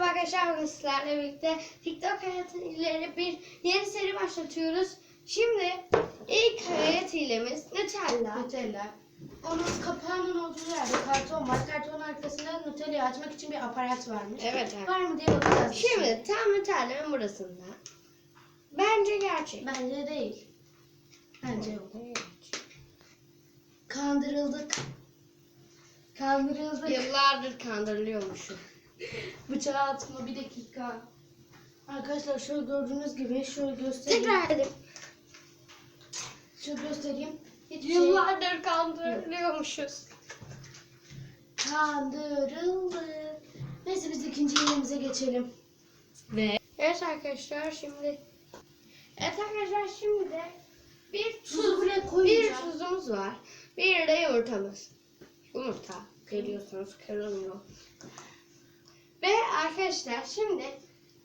Merhaba arkadaşlar bugün sizlerle birlikte TikTok hayatıyla bir yeni seri başlatıyoruz. Şimdi ilk hayat hilemiz Nutella. Nutella. Onun kapağının olduğu yerde karton var. Kartonun arkasında Nutella'yı açmak için bir aparat varmış. Evet, evet. Var mı diye bakacağız. Şimdi tam Nutella'nın burasında. Bence gerçek. Bence değil. Bence yok. Kandırıldık. Kandırıldık. Yıllardır kandırılıyormuşum. Bıçağı atma bir dakika. Arkadaşlar şöyle gördüğünüz gibi şöyle göstereyim. Tekrar edip Şöyle göstereyim. Hiçbir şey yıllardır kandırılıyormuşuz. kandırıldık. Neyse biz ikinci yerimize geçelim. Ve Evet arkadaşlar şimdi Evet arkadaşlar şimdi de bir Tuzu buraya bir tuzumuz var. Bir de yumurtamız. Yumurta görüyorsunuz kırılmıyor. Ve arkadaşlar şimdi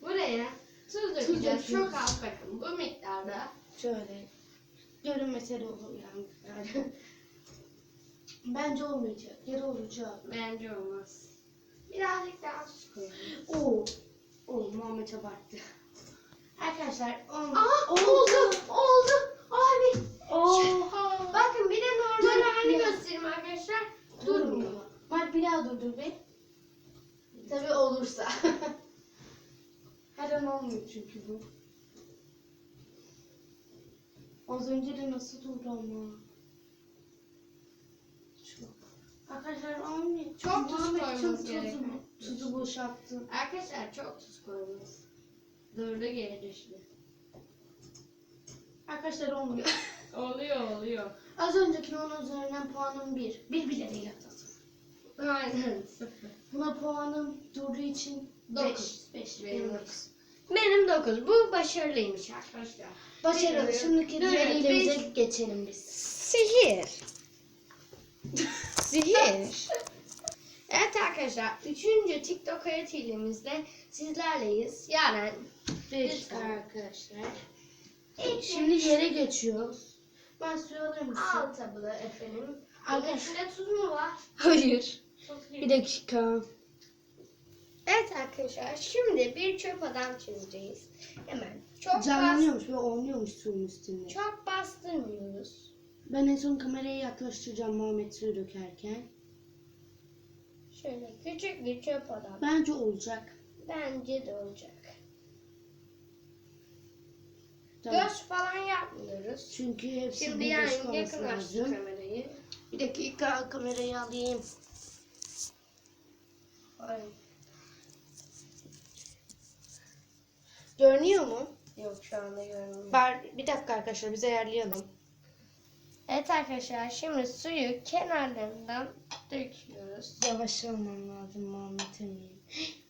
buraya tuz dökeceğiz. Çok az bakın bu miktarda. Şöyle. Görünmese de olur yani. Bence olmayacak. Ya da olacak. Bence olmaz. Birazcık daha tuz koyalım. Oo. Oo Muhammed abarttı. Arkadaşlar olmadı. Aa, oldu, oldu. Abi. Oha. Bakın bir de normal halini göstereyim arkadaşlar. Durmuyor. Mert bir daha durdur be. Tabii olursa. Her an olmuyor çünkü bu. Az önce de nasıl durdu ama. Arkadaşlar olmuyor. Çok tuz koymamız gerekiyor. Tuzu boşalttı. Arkadaşlar çok tuz koydunuz. Durdu geri düştü. Arkadaşlar olmuyor. Oluyor oluyor. Az önceki onun üzerinden puanım 1. Bir bile değil. Aynen. Buna puanım durduğu için Dokuz. 5. 5. Benim Benim dokuz. Benim 9. Bu başarılıymış arkadaşlar. Başarılı. Benim- Şimdiki Dur, diğer biz- elimize geçelim biz. Sihir. Sihir. Evet arkadaşlar. Üçüncü TikTok hayat hilemizde sizlerleyiz. Yani Lütfen arkadaşlar. ilk Şimdi yere geçiyoruz. Ben suyu alır mısın? Al tabuları efendim. Bunun Arkadaşlar. içinde tuz mu var? Hayır. Bir dakika. Evet arkadaşlar şimdi bir çöp adam çizeceğiz. Hemen çok Canlanıyormuş ve oynuyormuş suyun üstünde. çok bastırmıyoruz. Ben en son kamerayı yaklaştıracağım Muhammed suyu dökerken. Şöyle küçük bir çöp adam. Bence olacak. Bence de olacak. Tamam. Göz falan yapmıyoruz. Çünkü hepsi Şimdi yani yakınlaştır kamerayı. Bir dakika kamerayı alayım. Ay, Görünüyor mu? yok şu anda görünmüyor. Bar, bir dakika arkadaşlar biz ayarlayalım. Evet arkadaşlar şimdi suyu kenarlarından döküyoruz. Yavaş olmam lazım Emin.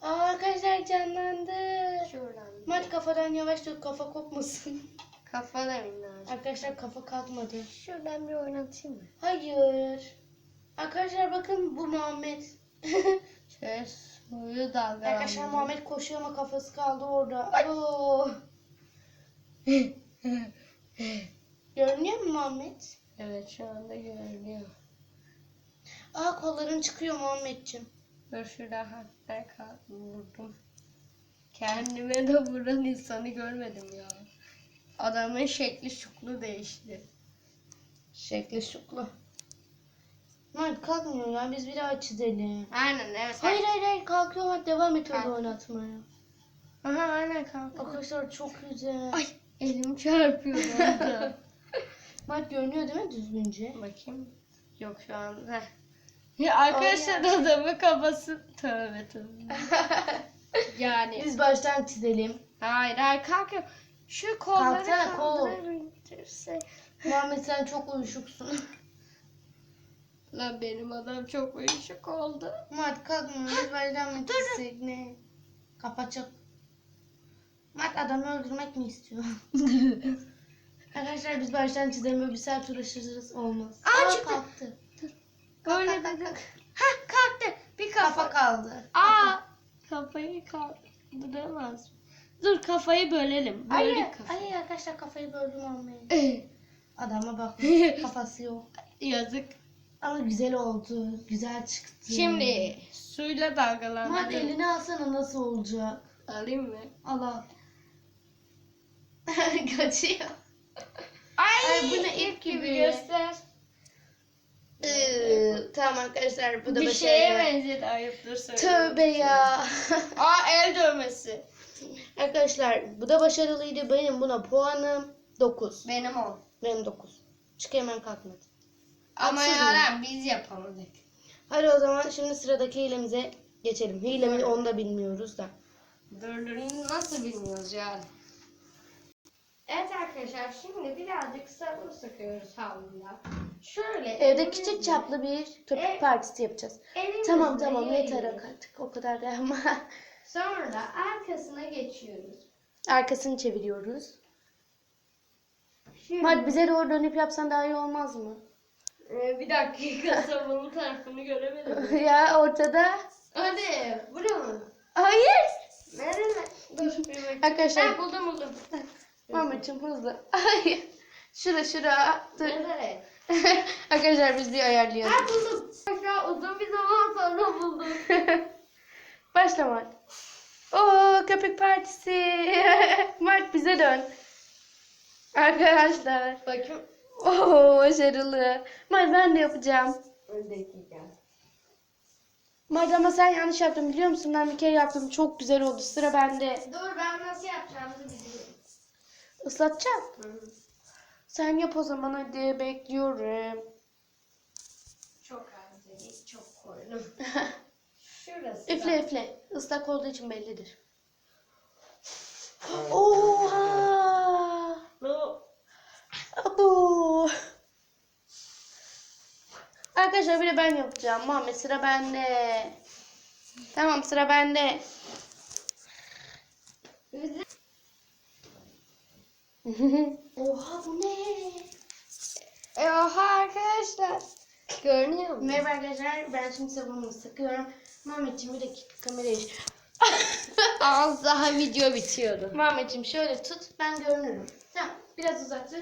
Aa, arkadaşlar canlandı. Şuradan. Mert kafadan yavaş dök kafa kopmasın. Kafana minnacık. Arkadaşlar kafa kalkmadı. Şuradan bir oynatayım mı? Hayır. Arkadaşlar bakın bu Muhammed. Şöyle suyu dalgalandırıyorum. Arkadaşlar Muhammed koşuyor ama kafası kaldı orada. Görünüyor mu Muhammed? Evet şu anda görünüyor. Aa kolların çıkıyor Muhammedciğim. Dur şurada kalk vurdum. Kendime de vuran insanı görmedim ya. Adamın şekli şuklu değişti. Şekli şuklu. Mert kalkmıyor ya biz bir daha çizelim. Aynen evet. Hayır hayır hayır kalkıyor Mert devam et öyle Kalk. oynatmaya. Aha aynen kalk. Arkadaşlar çok güzel. Ay elim çarpıyor orada. Mert görünüyor değil mi düzgünce? Bakayım. Yok şu an. Heh. Ya arkadaşlar adamın kafası tövbe tövbe. yani Biz baştan çizelim. hayır hayır kalkıyor. Şu kolları Kalksana, kol. kaldırırsa. Muhammed sen çok uyuşuksun. Lan benim adam çok uyuşuk oldu. Mert kalkmıyor biz baştan mı çizsek ne? Kapatacak. Mert adamı öldürmek mi istiyor? Arkadaşlar biz baştan çizelim bir saat uğraşırız olmaz. Aa, çıktı. kalktı. Böyle kalk, dedim. kalk. Ha kalktı. Bir kafa. Kafa kaldı. Aa kafayı kaldıramaz. Dur kafayı bölelim. Böldük kafayı. hayır arkadaşlar kafayı böldüm Muhammed. Eh, Adama bak kafası yok. Yazık. Ama güzel oldu. Güzel çıktı. Şimdi suyla Mert dalgalandırıyorum. elini alsana nasıl olacak? Alayım mı? Al al. Kaçıyor. Ay, Ay, bu ne ip gibi. göster. Ee, tamam arkadaşlar bu da Bir şeye benzedi ayıptır söylüyorum. Tövbe ya. Aa el dövmesi. arkadaşlar bu da başarılıydı. Benim buna puanım 9. Benim o. Benim 9. Çünkü hemen kalkmadı. Ama Haksız Yaren biz yapamadık. Hadi o zaman şimdi sıradaki hilemize geçelim. Hilemi onu da bilmiyoruz da. Dördünü nasıl bilmiyoruz yani. Evet arkadaşlar şimdi birazcık sabun sıkıyoruz havluyla. Şöyle. Evde elimizle- küçük çaplı bir köpük Evet. partisi yapacağız. elimizle Tamam tamam yeter yayıyoruz. artık. O kadar da ama. Sonra arkasına geçiyoruz. Arkasını çeviriyoruz. Şimdi, Hadi bize doğru dönüp yapsan daha iyi olmaz mı? Ee, bir dakika sabunun tarafını göremedim. ya ortada. Hadi buraya mı? Hayır. Nerede? Dur bir. Arkadaşlar Ha, buldum buldum. Mehmet'ciğim hızlı. Hayır. Şura şura. Dur. Nerede? Arkadaşlar biz bir ayarlayalım. Ha buldum. Aşağı uzun bir zaman sonra buldum. Başla Mart. Oo köpek partisi. Mart bize dön. Arkadaşlar. Bakayım. Oo başarılı. Mart ben de yapacağım. Dakika. Mart ama sen yanlış yaptın biliyor musun? Ben bir kere yaptım. Çok güzel oldu. Sıra bende. Dur ben nasıl yapacağımızı biliyorum. Islatacağım. Sen yap o zaman hadi bekliyorum. Çok az dedik, çok koydum. Şurası. üfle üfle. Islak olduğu için bellidir. Oha! Bu Abo! Arkadaşlar bir de ben yapacağım. Muhammed sıra bende. Tamam sıra bende. Oha bu ne? E oha arkadaşlar. Görünüyor mu? Merhaba arkadaşlar ben şimdi sabunumu sıkıyorum. Muhammedciğim bir dakika kamerayı. Az daha video bitiyordu. Muhammedciğim şöyle tut ben görünürüm. Tamam biraz uzak dur.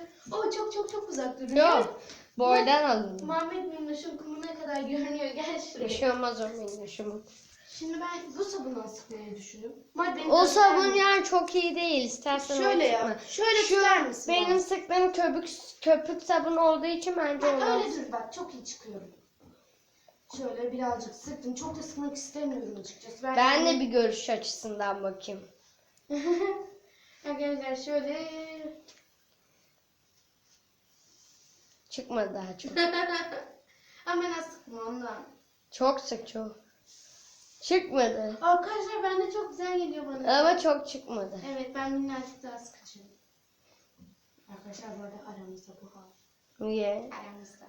Çok çok çok uzak duruyor. Yok. Boydan alın. Muhammed Minnoş'un kumuna kadar görünüyor. Gel Bir şuraya. şey olmaz o. Şimdi ben bu sabundan sıkmayı. Muhammed beni O sabun yani çok iyi değil. İstersen Şöyle onu sıkma. Şöyle Şu tutar mısın? Benim sıktığım köpük köpük sabun olduğu için bence Bak onu. öyle dur bak çok iyi çıkıyorum. Şöyle birazcık sıktım. Çok da sıkmak istemiyorum açıkçası. Ben de bir görüş açısından bakayım. Arkadaşlar şöyle. Çıkmadı daha çok. Ama ben az sıktım ondan. Çok sık çok. Çıkmadı. Arkadaşlar bende çok güzel geliyor bana. Ama çok çıkmadı. Evet ben minnacık daha sıkacağım. Arkadaşlar bu arada aramızda bu hal. Niye? Aramızda.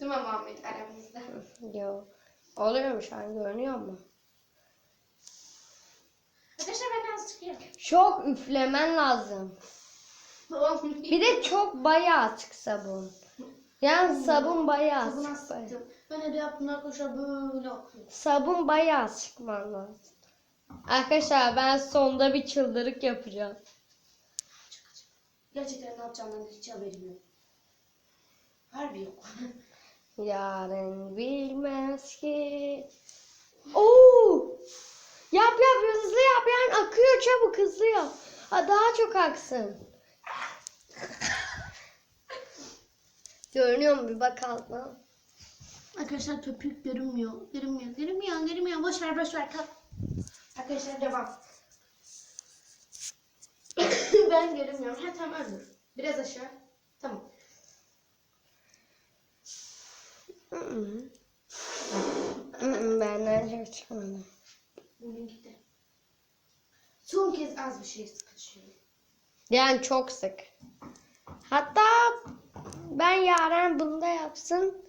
Değil mi Muhammed aramızda? Yok. Oluyor mu şu an görünüyor mu? Arkadaşlar ben az çıkıyorum. Çok üflemen lazım. Olmuyor. Bir de çok bayağı açık sabun. Yani sabun bayağı Sabuna sık. bayağı. sıktım. Ben de yaptım arkadaşlar böyle akıyor. Sabun bayağı sıkman lazım. Arkadaşlar ben sonda bir çıldırık yapacağım. Gerçekten ne yapacağımdan hiç haberim yok. Harbi yok. Yarın bilmez ki. Oo! Yap yap hızlı yap yani akıyor çabuk hızlı yap. Ha, daha çok aksın. Görünüyor mu bir bak altına. Arkadaşlar köpük görünmüyor. Görünmüyor. Görünmüyor. Görünmüyor. Boş ver boş ver. Kalk. Arkadaşlar devam. ben görünmüyorum. Ha tamam öldür. Biraz aşağı. Tamam. Benden çok çıkmadı. Bugün gitti. Son kez az bir şey sıkışıyor. Yani çok sık. Hatta ben yarın bunu da yapsın.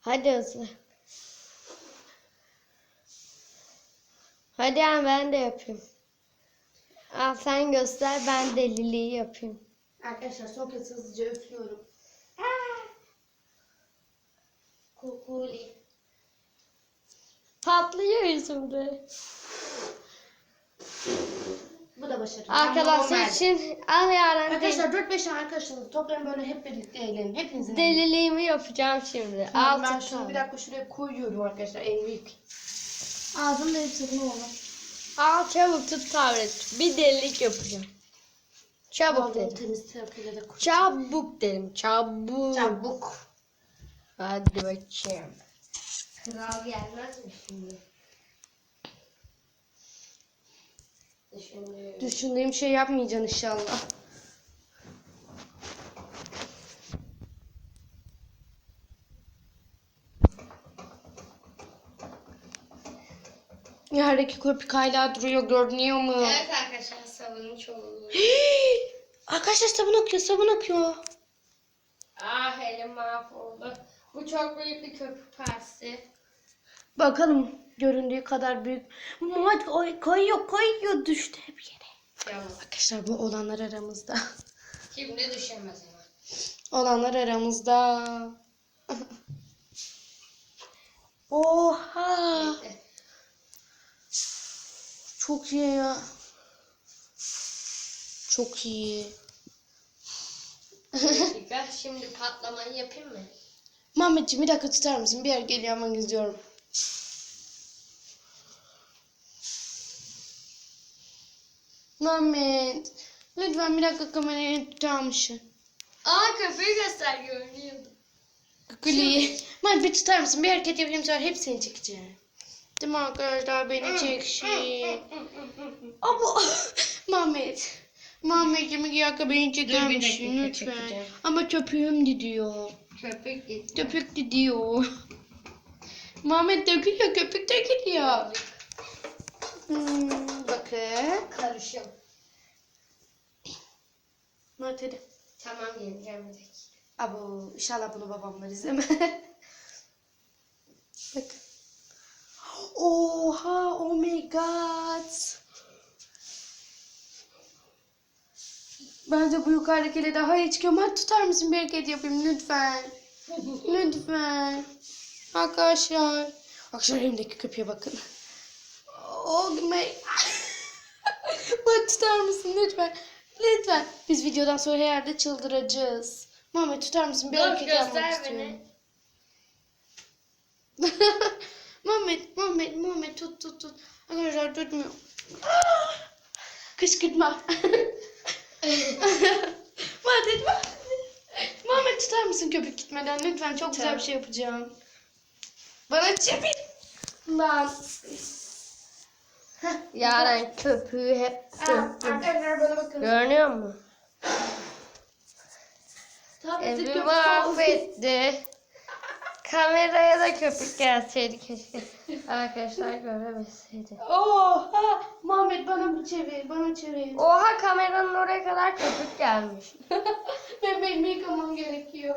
Hadi hızlı. Hadi yani ben de yapayım. Al sen göster ben deliliği yapayım. Arkadaşlar kez hızlıca üflüyorum. Aa! Kukuli. Patlıyor yüzümde. Bu da başarılı. Arkadaşlar için al Yaren. Arkadaşlar 4-5 tane arkadaşınızı toplayın böyle hep birlikte eğlenin. Hepinizin eğlenin. Deliliğimi yapacağım şimdi. Tamam, ben Altı şunu bir tane. dakika şuraya koyuyorum arkadaşlar en büyük. Ağzımda hepsi bunu olur. Al çabuk tut tablet. Bir delilik yapacağım. Çabuk Ağzımı dedim. temiz tarafıyla da koy. Çabuk dedim. Çabuk. Çabuk. Hadi bakayım. Kral gelmez mi şimdi? Düşündüğüm şey yapmayacaksın inşallah. Yerdeki köpük hala duruyor görünüyor mu? Evet arkadaşlar sabunun çoğu. Arkadaşlar sabun akıyor sabun akıyor. ah elim mahvoldu. Bu çok büyük bir köpük partisi. Bakalım göründüğü kadar büyük. Muhammed koy- koyuyor koyuyor düştü hep yere. Tamam. Arkadaşlar bu olanlar aramızda. Şimdi düşemez ama. Olanlar aramızda. Oha. Bekle. Çok iyi ya. Çok iyi. Dakika şimdi patlamayı yapayım mı? Muhammedciğim bir dakika tutar mısın? Bir yer geliyor ama gidiyorum. Muhammed. Lütfen bir dakika kamerayı tutar mısın? Aa köpüğü göster görünüyordu. Kukuli'yi. Muhammed bir tutar mısın? Bir hareket yapayım sonra hepsini çekeceğim. Değil mi arkadaşlar beni çeksin. Ama Muhammed. Muhammed'cim bir dakika beni çeker misin lütfen? çekeceğim. Ama köpüğüm gidiyor. Köpük gitti. Köpük gidiyor. Muhammed dökülüyor, köpük dökülüyor. Hmm, bakın. Karışım. Muhammed hadi. Tamam geleceğim bir. Abo inşallah bunu babamlar izleme. Bak. Oha oh my god. Bence bu yukarıdakiyle daha iyi çıkıyor. Muhammed tutar mısın bir hareket yapayım lütfen. Lütfen. Arkadaşlar. Arkadaşlar elimdeki köpeğe bakın. My. Bak tutar mısın lütfen? Lütfen. Biz videodan sonra her yerde çıldıracağız. Muhammed tutar mısın? Bir Dur hareket yapmak göster istiyorum. beni. Muhammed, Muhammed, Muhammed tut tut tut. Arkadaşlar tutmuyor. Kışkırtma. Muhammed, Muhammed tutar mısın köpük gitmeden? Lütfen çok güzel bir şey yapacağım. Bana çevir. Lan. Yaren köpüğü hep döktüm. Arkadaşlar bana bakın. Görünüyor? Tableti Evi mahvetti. Kameraya da köpük gelseydi keşke. Arkadaşlar göremeseydi. Oha! Muhammed bana bu çevir, bana çevir. Oha kameranın oraya kadar köpük gelmiş. Benim elimi yıkamam gerekiyor.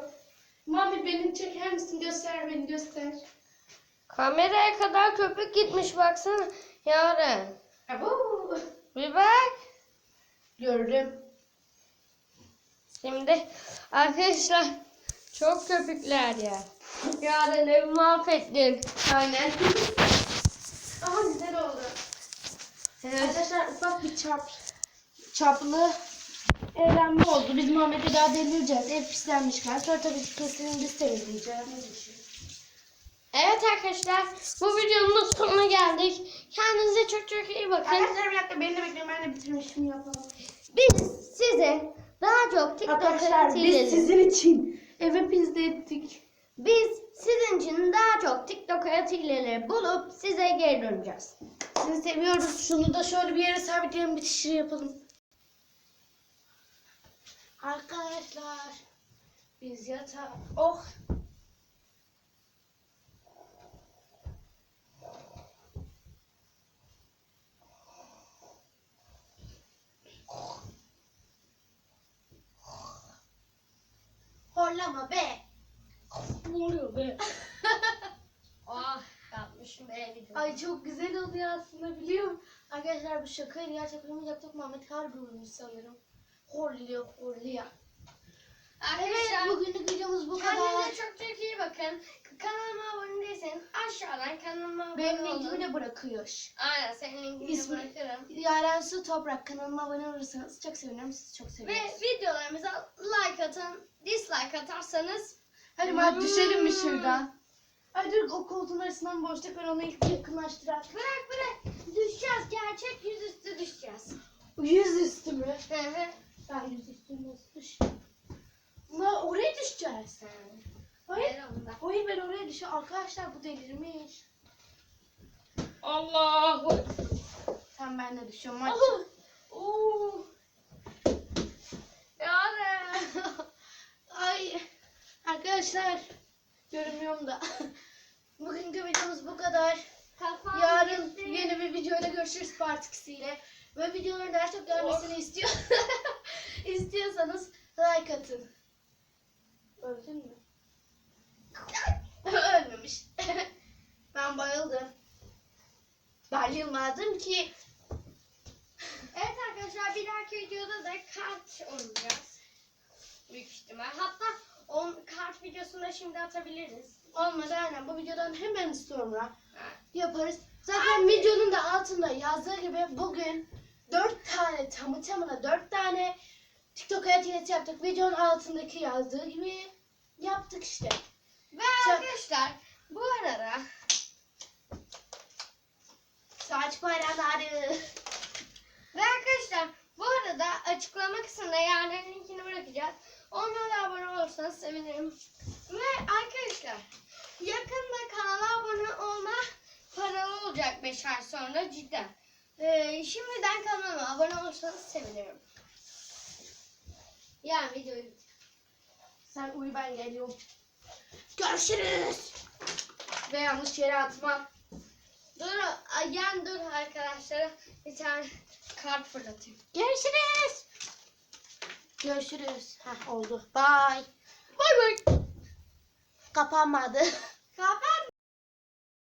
Muhammed beni çeker misin? Göster beni göster. Kameraya kadar köpük gitmiş baksana. Yaren. Abo. Bir bak. Gördüm. Şimdi arkadaşlar çok köpükler ya. Yaren evi mahvettin. Aynen. Ama güzel oldu. Evet. Arkadaşlar ufak bir çarp çarpılı eğlenme oldu. Biz Muhammed'e daha delireceğiz. Ev pislenmişken. Sonra tabii kesin biz temizleyeceğiz. Evet arkadaşlar bu videonun da sonuna geldik. Kendinize çok çok iyi bakın. Arkadaşlar bir dakika beni de bekleyin. Ben de bitirmişim yapalım. Biz size daha çok TikTok Arkadaşlar biz sizin için eve pizza ettik. Biz sizin için daha çok TikTok hayatıyla bulup size geri döneceğiz. Sizi seviyoruz. Şunu da şöyle bir yere sabitleyelim bitişi yapalım. Arkadaşlar biz yatağa... Oh! Horlama be! Ne oluyor be? ah yapmışım be. Ay çok güzel oluyor aslında biliyor musun? Arkadaşlar bu şakayı gerçek yapmayacaktık. Mehmet harbi sanırım. Horluyor horluyor. Evet Arkadaşlar bugünlük videomuz bu kadar. kendinize çok çok iyi bakın. Kanalıma abone değilseniz aşağıdan kanalıma abone Benim olun. linkimi de bırakıyor. Aynen senin linkini İsmi- bırakırım. Yaren Su Toprak kanalıma abone olursanız çok sevinirim. Sizi çok Ve seviyoruz. videolarımıza like atın, dislike atarsanız Hadi Mert düşelim mi şuradan? Hadi o koltuğun arasından boşluk var onu ilk yakınlaştırak. bırak bırak düşeceğiz gerçek yüzüstü düşeceğiz. Yüz üstü mü? Hı hı. Ben yüz üstü nasıl düşeceğim? La oraya düşeceğiz. Hayır. Hayır ben oraya düşeceğim. Arkadaşlar bu delirmiş. Allahu. Sen ben de düşüyorum. Maç. Oo. Yani. Ay. Arkadaşlar. Görünmüyorum da. Bugünkü videomuz bu kadar. Kafam Yarın gitti. yeni bir videoyla görüşürüz part 2 ile. Ve videoların daha çok gelmesini istiyor. istiyorsanız like atın. Öldün mü? Ölmemiş. ben bayıldım. Bayılmadım ki. Evet arkadaşlar bir dahaki videoda da kart oynayacağız. Büyük ihtimal. Hatta on kart videosunu da şimdi atabiliriz. Olmadı aynen bu videodan hemen sonra Ha. yaparız. Zaten videonun da altında yazdığı gibi bugün 4 tane tamı tamına 4 tane TikTok hayat yaptık. Videonun altındaki yazdığı gibi yaptık işte. Ve Çok- arkadaşlar bu arada Saç bayramları. ve arkadaşlar bu arada açıklama kısmında yarın linkini bırakacağız. Onlara da abone olursanız sevinirim. Ve arkadaşlar yakında kanala abone olma paralı olacak 5 ay sonra cidden. Ee, şimdiden kanalıma abone olursanız sevinirim. Yani videoyu Sen uyu ben geliyorum. Görüşürüz. Ve yanlış yere atmam. Dur, yan dur arkadaşlara bir tane kart fırlatayım. Görüşürüz. Görüşürüz. Heh oldu. Bye. Bay bay. Kapanmadı. Kapat.